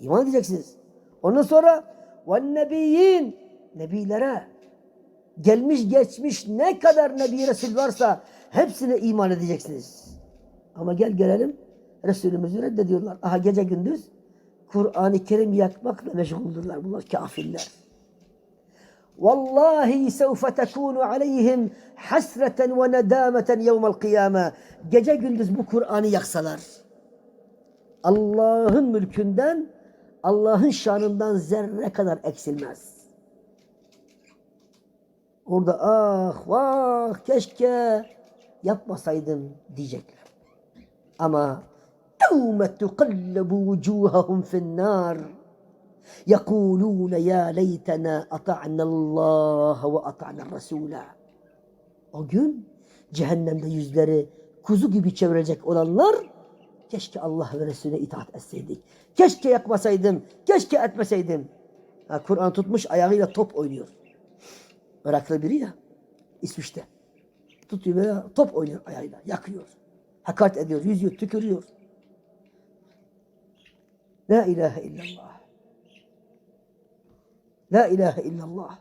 İman edeceksiniz. Ondan sonra nebiyyin nebilere gelmiş geçmiş ne kadar nebi resul varsa hepsine iman edeceksiniz. Ama gel gelelim Resulümüzü reddediyorlar. Aha gece gündüz Kur'an-ı Kerim yakmakla meşguldurlar bunlar kafirler. Vallahi sevfe tekunu aleyhim hasreten ve nedameten yevmel kıyame. Gece gündüz bu Kur'an'ı yaksalar. Allah'ın mülkünden, Allah'ın şanından zerre kadar eksilmez. Orada ah vah keşke yapmasaydım diyecekler. Ama يَوْمَ تُقَلَّبُ وُجُوهَهُمْ فِي النَّارِ يَقُولُونَ يَا لَيْتَنَا أَطَعْنَا اللّٰهَ وَأَطَعْنَا الرَّسُولَ O gün cehennemde yüzleri kuzu gibi çevirecek olanlar keşke Allah ve Resulüne itaat etseydik. Keşke yakmasaydım, keşke etmeseydim. Kur'an tutmuş ayağıyla top oynuyor. Iraklı biri ya, İsviçre. Tutuyor böyle top oynuyor ayağıyla, yakıyor. Hakaret ediyor, yüzüyor, tükürüyor. La ilahe illallah. La ilahe illallah.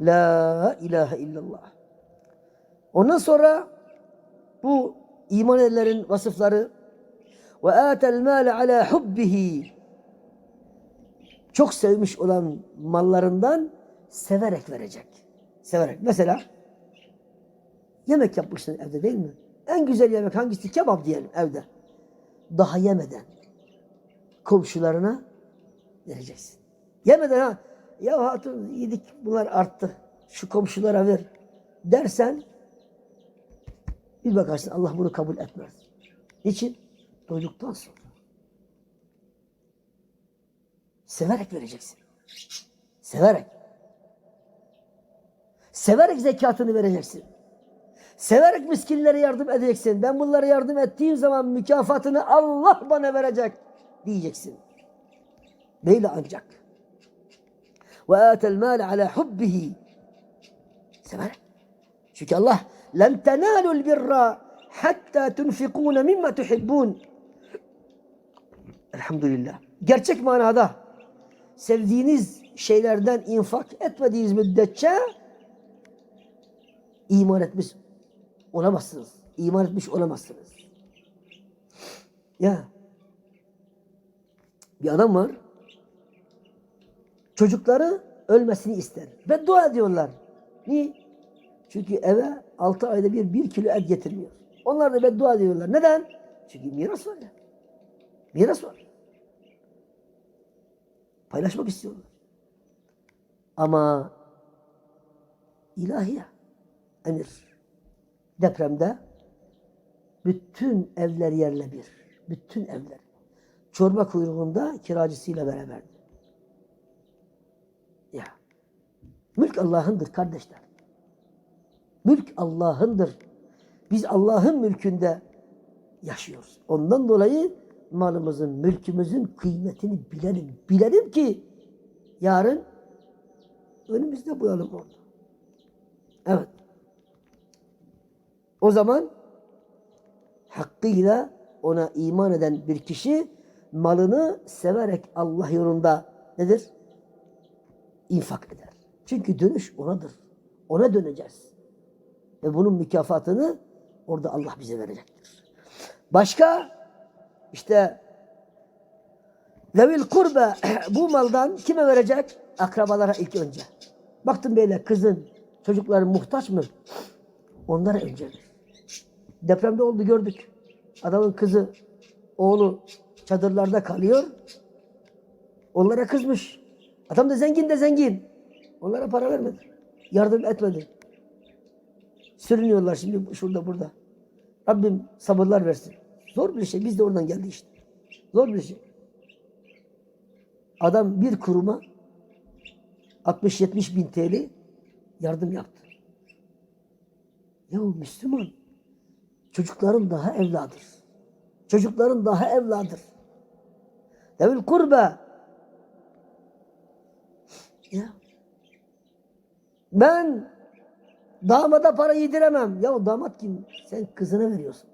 La ilahe illallah. Ondan sonra bu iman edenlerin vasıfları ve atel mâle alâ hubbihi çok sevmiş olan mallarından severek verecek. Severek. Mesela yemek yapmışsın evde değil mi? En güzel yemek hangisi? Kebap diyelim evde. Daha yemeden komşularına vereceksin. Yemeden ha ya hatun yedik bunlar arttı. Şu komşulara ver dersen bir bakarsın Allah bunu kabul etmez. Niçin? Doyduktan sonra. Severek vereceksin. Severek. Severek zekatını vereceksin. Severek miskinlere yardım edeceksin. Ben bunlara yardım ettiğim zaman mükafatını Allah bana verecek diyeceksin. Böyle ancak. Ve atel mâle ala hubbihi. Severek. Çünkü Allah لَنْ تَنَالُوا الْبِرَّ حَتَّى تُنْفِقُونَ مِمَّا تُحِبُّونَ Elhamdülillah. Gerçek manada sevdiğiniz şeylerden infak etmediğiniz müddetçe iman etmiş olamazsınız. İman etmiş olamazsınız. Ya bir adam var. Çocukları ölmesini ister. Ve dua ediyorlar. Niye? Çünkü eve altı ayda bir bir kilo et getirmiyor. Onlar da beddua ediyorlar. Neden? Çünkü miras var ya. Miras var. Paylaşmak istiyorlar. Ama ilahiye emir. Depremde bütün evler yerle bir. Bütün evler. Çorba kuyruğunda kiracısıyla beraberdi. Ya. Mülk Allah'ındır kardeşler. Mülk Allah'ındır. Biz Allah'ın mülkünde yaşıyoruz. Ondan dolayı malımızın, mülkümüzün kıymetini bilelim. Bilelim ki yarın önümüzde buyalım orada. Evet. O zaman hakkıyla ona iman eden bir kişi malını severek Allah yolunda nedir? İnfak eder. Çünkü dönüş onadır. Ona döneceğiz. Ve bunun mükafatını orada Allah bize verecektir. Başka işte Levil kurbe bu maldan kime verecek? Akrabalara ilk önce. Baktın böyle kızın, çocukların muhtaç mı? Onlara önce. Depremde oldu gördük. Adamın kızı, oğlu çadırlarda kalıyor. Onlara kızmış. Adam da zengin de zengin. Onlara para vermedi. Yardım etmedi. Sürünüyorlar şimdi şurada burada. Rabbim sabırlar versin. Zor bir şey. Biz de oradan geldi işte. Zor bir şey. Adam bir kuruma 60-70 bin TL yardım yaptı. Ya Müslüman çocukların daha evladır. Çocukların daha evladır. Devil kurbe ya ben damada para yediremem. Ya damat kim? Sen kızına veriyorsun.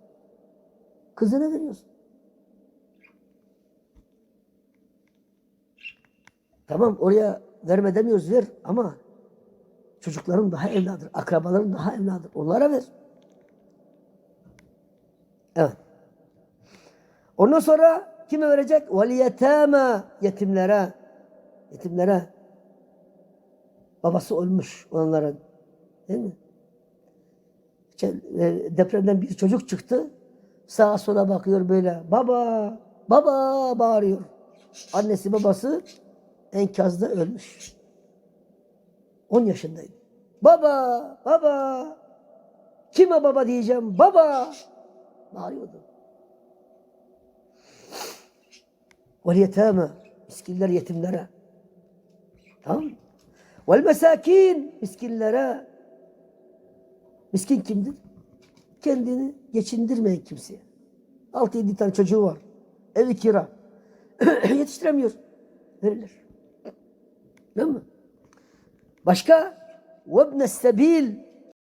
Kızına veriyorsun. Tamam oraya verme demiyoruz ver ama çocukların daha evladır, akrabaların daha evladır. Onlara ver. Evet. Ondan sonra kime verecek? Veliyetâme yetimlere. Yetimlere. Babası ölmüş onların. Değil mi? E, depremden bir çocuk çıktı. Sağa sola bakıyor böyle. Baba, baba bağırıyor. Annesi babası enkazda ölmüş. 10 yaşındaydı. Baba, baba. Kime baba diyeceğim? Baba. Bağırıyordu. Yetâme. Miskinler yetimlere. Tamam mı? Mesakin. Miskinlere. Miskin kimdir? Kendini geçindirmeyen kimseye. 6-7 tane çocuğu var. Evi kira. Yetiştiremiyor. Verilir. Değil mi? Başka? وَابْنَ السَّب۪يلِ